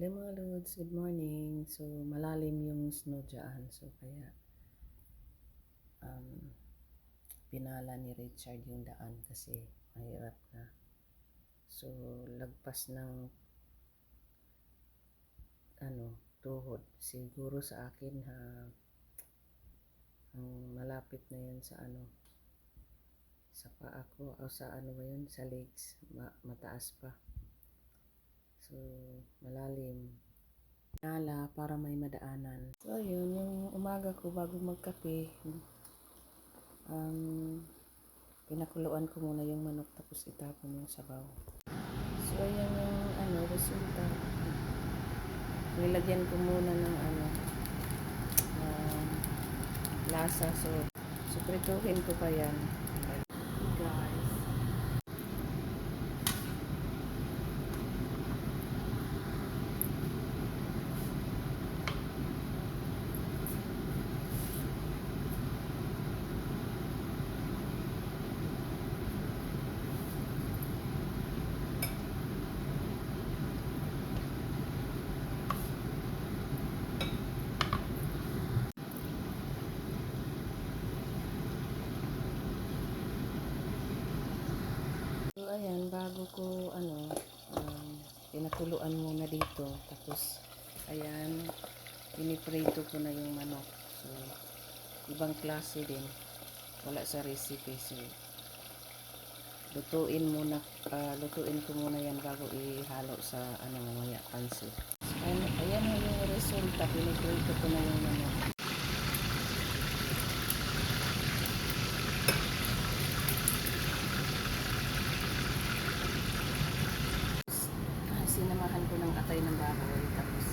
Hello mga Lods, good morning. So, malalim yung snow dyan. So, kaya um, pinala ni Richard yung daan kasi mahirap na. So, lagpas ng ano, tuhod. Siguro sa akin ha, ang malapit na yan sa ano, sa paa ko, o sa ano ba yun, sa legs, ma- mataas pa. So, malalim. Nala para may madaanan. So, yun, yung umaga ko bago magkape, um, pinakuluan ko muna yung manok tapos itapon yung sabaw. So, ayan yung ano, resulta. Nilagyan ko muna ng ano, um, lasa. So, suprituhin ko pa yan. Guys. So, ayan, bago ko, ano, um, pinakuluan muna dito. Tapos, ayan, piniprito ko na yung manok. So, ibang klase din. Wala sa recipe. So, lutuin muna, ah, lutuin ko muna yan bago ihalo sa, ano, mamaya, pansit. So, ayan, ayan yung resulta. Piniprito ko na yung manok. Ko ng baboy tapos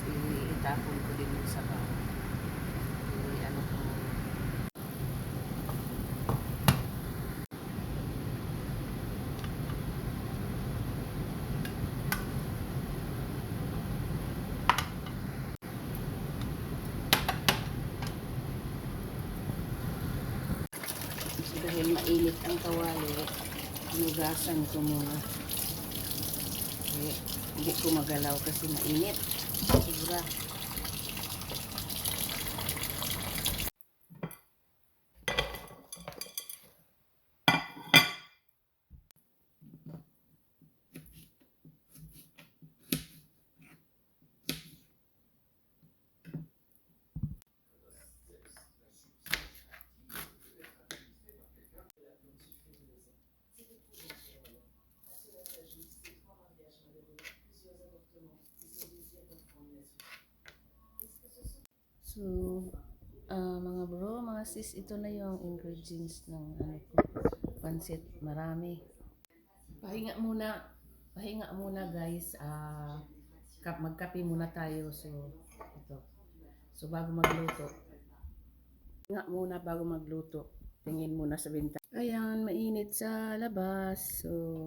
itapon ko din yung sabaw. I- ano ko dahil mainit ang kawali, hinugasan ko muna. Hindi, hindi ko magalaw kasi mainit. Sobra. So, ah, mga bro, mga sis, ito na yung ingredients ng ano ko, pansit. Marami. Pahinga muna. Pahinga muna guys. Ah, kap magkape muna tayo. So, ito. So, bago magluto. Pahinga muna bago magluto. Tingin muna sa binta. Ayan, mainit sa labas. So,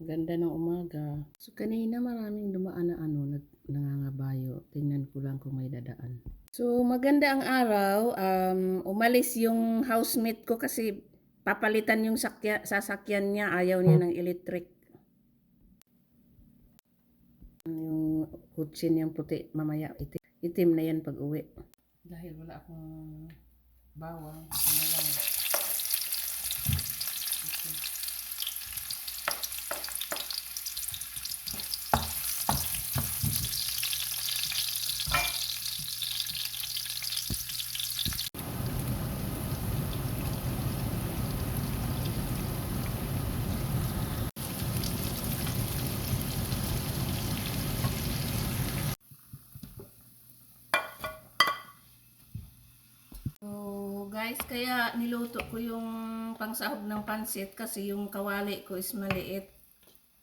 ganda ng umaga. So, kanina maraming dumaan na ano, nag, nangangabayo. Tingnan ko lang kung may dadaan. So, maganda ang araw. Um, umalis yung housemate ko kasi papalitan yung sakya, sasakyan niya. Ayaw niya ng electric. Yung kutsin niyang puti, mamaya itim, itim na yan pag uwi. Dahil wala akong bawang, na lang. Ito. So, guys, kaya niluto ko yung pangsahog ng pansit kasi yung kawali ko is maliit.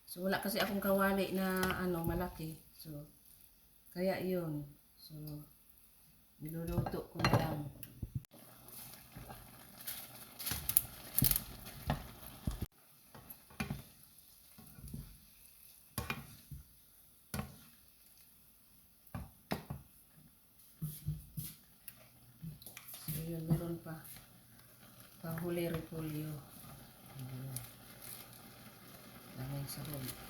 So, wala kasi akong kawali na ano, malaki. So, kaya yun. So, niluluto ko na lang. So, yun, meron pa. Panghuli repolyo. Ayan. Damay sa loob.